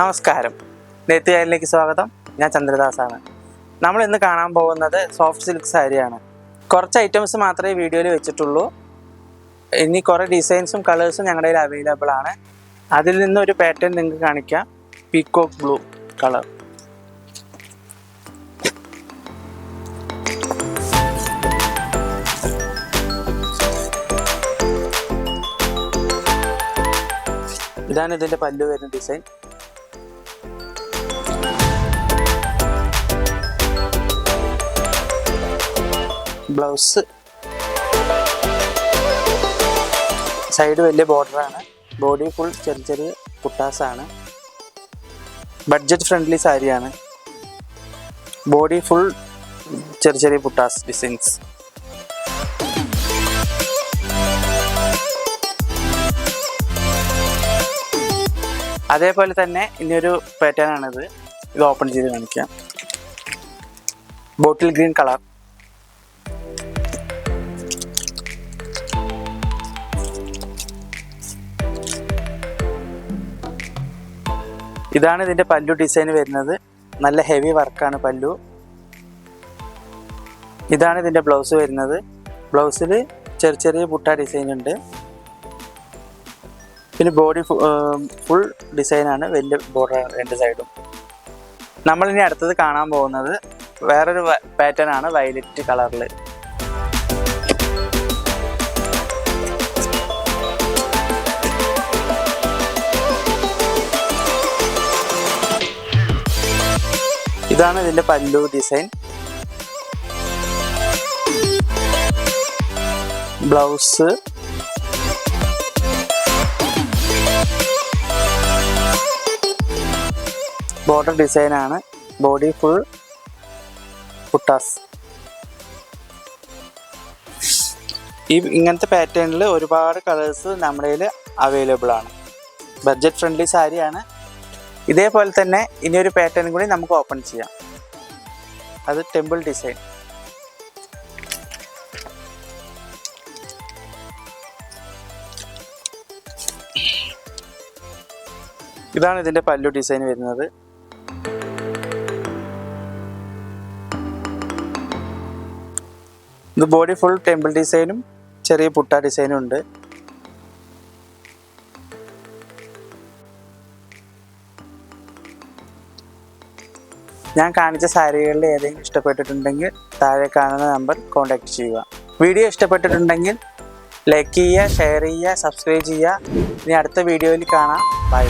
നമസ്കാരം. നെയ്ത്തുകാരിലേക്ക് സ്വാഗതം. ഞാൻ ചന്ദ്രദാസാണ്. നമ്മൾ ഇന്ന് കാണാൻ പോകുന്നത് സോഫ്റ്റ് സിൽക്ക് സാരിയാണ്. കുറച്ച് ഐറ്റംസ് മാത്രമേ വീഡിയോയിൽ വെച്ചിട്ടുള്ളൂ. ഇനി കുറേ ഡിസൈൻസും കളേഴ്സും ഞങ്ങളുടെ കയ്യിൽ അവൈലബിൾ ആണ്. അതിൽ നിന്ന് ഒരു പാറ്റേൺ നിങ്ങൾക്ക് കാണിക്കാം. പീക്കോക്ക് ബ്ലൂ കളർ ഇതാണ് ഇതിന്റെ പല്ലു വരുന്ന ഡിസൈൻ ബ്ലൗസ്. സൈഡ് വലിയ ബോർഡറാണ്. ബോഡി ഫുൾ ചെറിയ ചെറിയ കുട്ടാസാണ്. ബഡ്ജറ്റ് ഫ്രണ്ട്ലി സാരിയാണ്. ബോഡി ഫുൾ ചെറിയ ചെറിയ പുട്ടാസ് ഡിസൈൻസ് അതേപോലെ തന്നെ ഇനിയൊരു പാറ്റേൺ ആണിത്. ഇത് ഓപ്പൺ ചെയ്ത് കാണിക്കാം. ബോട്ടിൽ ഗ്രീൻ കളർ ഇതാണ് ഇതിന്റെ പല്ലു ഡിസൈൻ വരുന്നത്. നല്ല ഹെവി വർക്കാണ് പല്ലു. ഇതാണ് ഇതിന്റെ ബ്ലൗസ് വരുന്നത്. ബ്ലൗസിൽ ചെറിയ ചെറിയ ബുട്ട ഡിസൈൻ ഉണ്ട്. പിന്നെ ബോഡി ഫുൾ ഡിസൈനാണ് വലിയ ബോർഡർ രണ്ട് സൈഡും നമ്മളിനി അടുത്തത് കാണാൻ പോകുന്നത് വേറൊരു പാറ്റേൺ ആണ് വയലറ്റ് കളറിൽ ഇതാണ് ഇതിന്റെ pallu design blouse. Border design ആണ്. ബോഡി ഫുൾ കുട്ടാസ്. ഈ ഇങ്ങനത്തെ പാറ്റേണിൽ ഒരുപാട് കളേഴ്സ് നമ്മുടെ കയ്യിൽ അവൈലബിൾ ആണ്. ബഡ്ജറ്റ് ഫ്രണ്ട്ലി സാരിയാണ്. ഇതേപോലെ തന്നെ ഇനിയൊരു പാറ്റേൺ കൂടി നമുക്ക് ഓപ്പൺ ചെയ്യാം. അത് ടെമ്പിൾ ഡിസൈൻ ഇതാണ് ഇതിന്റെ പല്ലു ഡിസൈൻ വരുന്നത്. ഇത് ബോഡി ഫുൾ ടെമ്പിൾ ഡിസൈനും ചെറിയ പുട്ട ഡിസൈനും ഉണ്ട്. ഞാൻ കാണിച്ച സാരികളിൽ ഏതെങ്കിലും ഇഷ്ടപ്പെട്ടിട്ടുണ്ടെങ്കിൽ താഴെ കാണുന്ന നമ്പർ കോൺടാക്ട് ചെയ്യുക. വീഡിയോ ഇഷ്ടപ്പെട്ടിട്ടുണ്ടെങ്കിൽ ലൈക്ക് ചെയ്യുക ഷെയർ ചെയ്യുക സബ്സ്ക്രൈബ് ചെയ്യുക. ഇനി അടുത്ത വീഡിയോയിൽ കാണാം. ബൈ